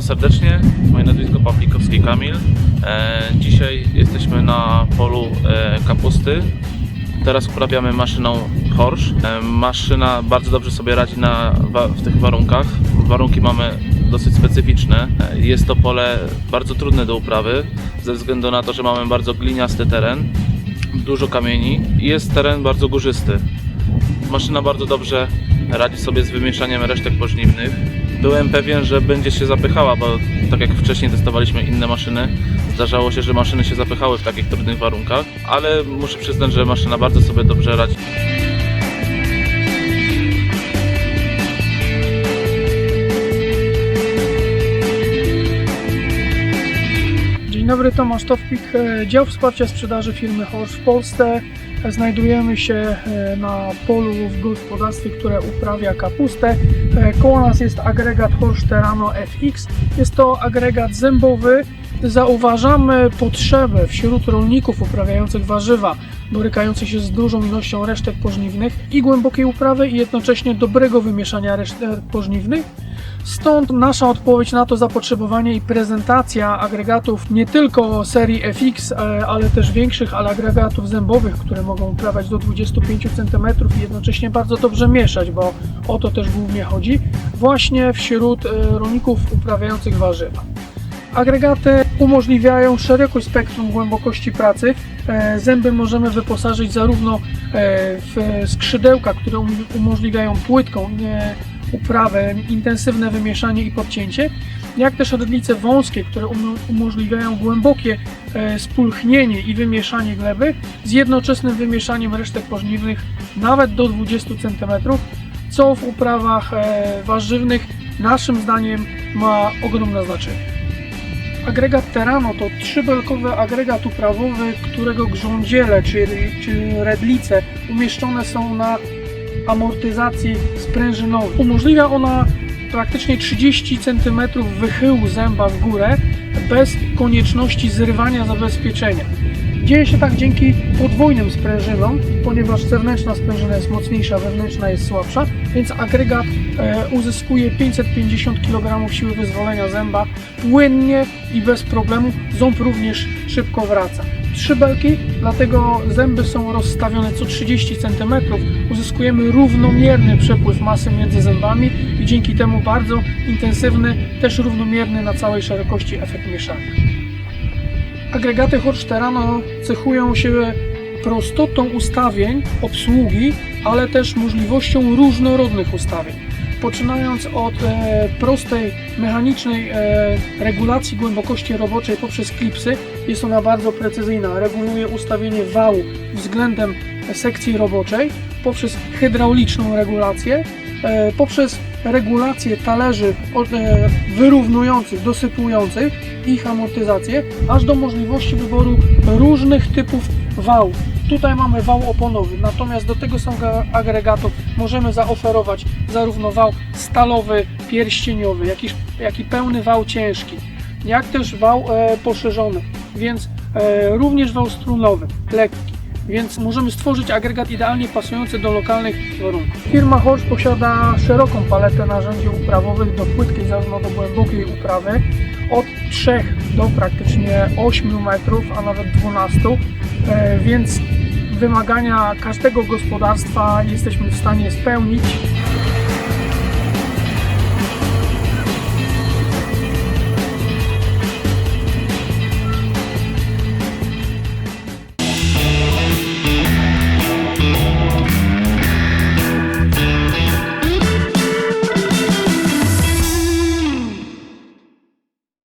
serdecznie. Moje nazwisko Pawlikowski Kamil. E, dzisiaj jesteśmy na polu e, kapusty. Teraz uprawiamy maszyną Horsz. E, maszyna bardzo dobrze sobie radzi na, w tych warunkach. Warunki mamy dosyć specyficzne. Jest to pole bardzo trudne do uprawy ze względu na to, że mamy bardzo gliniasty teren, dużo kamieni i jest teren bardzo górzysty. Maszyna bardzo dobrze radzi sobie z wymieszaniem resztek pożniwnych. Byłem pewien, że będzie się zapychała, bo tak jak wcześniej testowaliśmy inne maszyny, zdarzało się, że maszyny się zapychały w takich trudnych warunkach, ale muszę przyznać, że maszyna bardzo sobie dobrze radzi. Dzień dobry, Tomasz Towpik, e, dział wsparcia sprzedaży firmy Horsz w Polsce. Znajdujemy się e, na polu w gospodarstwie, które uprawia kapustę. E, Koło nas jest agregat Horsz Terrano FX. Jest to agregat zębowy. Zauważamy potrzebę wśród rolników uprawiających warzywa, borykających się z dużą ilością resztek pożniwnych i głębokiej uprawy i jednocześnie dobrego wymieszania resztek pożniwnych. Stąd nasza odpowiedź na to zapotrzebowanie i prezentacja agregatów nie tylko serii FX, e, ale też większych, ale agregatów zębowych, które mogą uprawiać do 25 cm i jednocześnie bardzo dobrze mieszać, bo o to też głównie chodzi, właśnie wśród e, rolników uprawiających warzywa. Agregaty umożliwiają szerokość spektrum głębokości pracy. E, Zęby możemy wyposażyć zarówno e, w skrzydełka, które um- umożliwiają płytką e, uprawę, intensywne wymieszanie i podcięcie, jak też redlice wąskie, które um- umożliwiają głębokie spulchnienie i wymieszanie gleby z jednoczesnym wymieszaniem resztek pożniwnych nawet do 20 cm, co w uprawach warzywnych naszym zdaniem ma ogromne znaczenie. Agregat Terrano to trzybelkowy agregat uprawowy, którego grządziele, czyli, czyli redlice umieszczone są na amortyzacji sprężynowej. Umożliwia ona praktycznie 30 cm wychyłu zęba w górę bez konieczności zrywania zabezpieczenia. Dzieje się tak dzięki podwójnym sprężynom, ponieważ zewnętrzna sprężyna jest mocniejsza, wewnętrzna jest słabsza, więc agregat e, uzyskuje 550 kg siły wyzwolenia zęba płynnie i bez problemu. Ząb również szybko wraca. Trzy belki, dlatego zęby są rozstawione co 30 cm. Uzyskujemy równomierny przepływ masy między zębami i dzięki temu bardzo intensywny, też równomierny na całej szerokości efekt mieszania. Agregaty Horsch Terrano cechują się prostotą ustawień obsługi, ale też możliwością różnorodnych ustawień. Poczynając od e, prostej mechanicznej e, regulacji głębokości roboczej poprzez klipsy, jest ona bardzo precyzyjna. Reguluje ustawienie wału względem sekcji roboczej, poprzez hydrauliczną regulację, poprzez regulację talerzy e, wyrównujących, dosypujących ich amortyzację, aż do możliwości wyboru różnych typów wałów. Tutaj mamy wał oponowy, natomiast do tego samego agregatu możemy zaoferować zarówno wał stalowy, pierścieniowy, jak i, jak i pełny wał ciężki, jak też wał e, poszerzony, więc e, również wał strunowy, lekki. Więc możemy stworzyć agregat idealnie pasujący do lokalnych warunków. Firma Horsch posiada szeroką paletę narzędzi uprawowych do płytkiej, zarówno do głębokiej uprawy, od 3 do praktycznie 8 metrów, a nawet 12, e, więc wymagania każdego gospodarstwa jesteśmy w stanie spełnić.